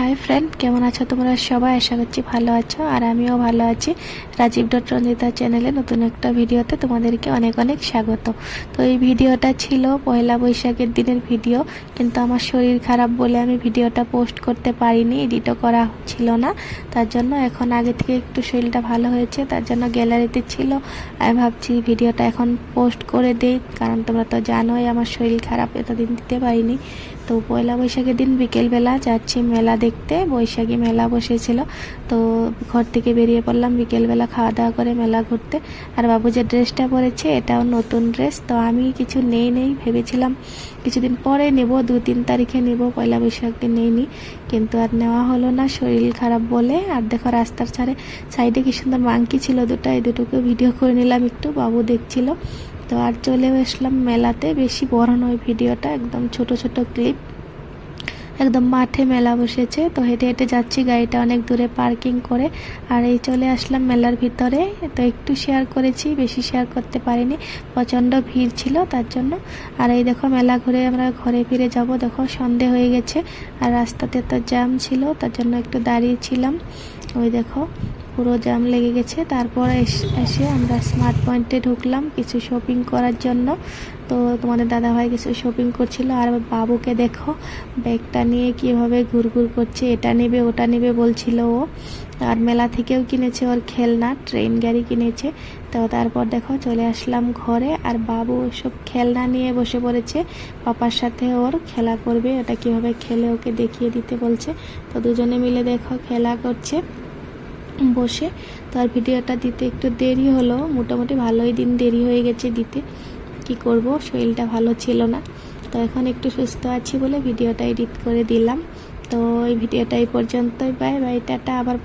Hi friend কেমন আছো তোমরা? সবাই আশা করছি ভালো আছো, আর আমিও ভালো আছি। রাজীব ডট রঞ্জিতা চ্যানেলে নতুন একটা ভিডিওতে তোমাদেরকে অনেক অনেক স্বাগত। তো এই ভিডিওটা ছিল পয়লা বৈশাখের দিনের ভিডিও, কিন্তু আমার শরীর খারাপ বলে আমি ভিডিওটা পোস্ট করতে পারিনি এডিটও করা ছিল না। তার জন্য এখন আগে থেকে একটু শরীরটা ভালো হয়েছে, তার জন্য গ্যালারিতে ছিল। আমি ভাবছি ভিডিওটা এখন পোস্ট করে দেই, কারণ তোমরা তো জানোই আমার শরীর খারাপ, এতদিন দিতে পারিনি। তো পয়লা বৈশাখের দিন বিকেলবেলা যাচ্ছি মেলা দেখতে, বৈশাখী মেলা বসেছিল। তো ঘর থেকে বেরিয়ে পড়লাম, বিকেলবেলা খাওয়া দাওয়া করে মেলা ঘুরতে। আর বাবু যে ড্রেসটা পরেছে, এটাও নতুন ড্রেস। তো আমি কিছু নেই নেই ভেবেছিলাম কিছুদিন পরে নেব, দু তিন তারিখে নেব, পয়লা বৈশাখে নেইনি। কিন্তু আর নেওয়া হলো না, শরীর খারাপ বলে। আর দেখো রাস্তার ছাড়ে, সাইডে কি সুন্দর মাংকি ছিল দুটো, এই দুটোকে ভিডিও করে নিলাম একটু, বাবু দেখছিল। তো আর চলে আসলাম মেলাতে, বেশি বড় নয় ভিডিওটা, একদম ছোট ছোট ক্লিপ একদম মাঠে মেলা বসেছে। তো হেঁটে হেঁটে যাচ্ছি গাড়িটা অনেক দূরে পার্কিং করে। আর এই চলে আসলাম মেলার ভিতরে। তো একটু শেয়ার করেছি, বেশি শেয়ার করতে পারিনি। প্রচণ্ড ভিড় ছিল তার জন্য। আর এই দেখো মেলা ঘুরে আমরা ঘরে ফিরে যাব। দেখো সন্ধে হয়ে গেছে। আর রাস্তাতে তো জ্যাম ছিল, তার জন্য একটু দাঁড়িয়েছিলাম ওই দেখো। পুরো জ্যাম লেগে গেছে। তারপর এস- আমরা স্মার্ট পয়েন্টে ঢুকলাম কিছু শপিং করার জন্য। তো তোমাদের দাদাভাই কিছু শপিং করছিল। আর বাবুকে দেখো ব্যাগটা নিয়ে কীভাবে ঘুরঘুর করছে, এটা নেবে, ওটা নেবে বলছিল ও। আর মেলা থেকেও কিনেছে ওর খেলনা ট্রেন গাড়ি কিনেছে। তো তারপর দেখো চলে আসলাম ঘরে। আর বাবু সব খেলনা নিয়ে বসে পড়েছে। পাপার সাথে ওর খেলা করবে, ওটা কীভাবে খেলে ওকে দেখিয়ে দিতে বলছে। তো দুজনে মিলে দেখো খেলা করছে। বসে। তার ভিডিওটা দিতে একটু দেরি হলো। মোটামুটি ভালোই দিন দেরি হয়ে গেছে দিতে। কি করব? শরীরটা ভালো ছিল না। তো এখন একটু সুস্থ আছি বলে ভিডিওটা এডিট করে দিলাম। তো এই ভিডিওটা এই পর্যন্তই। Bye bye, tata. আবার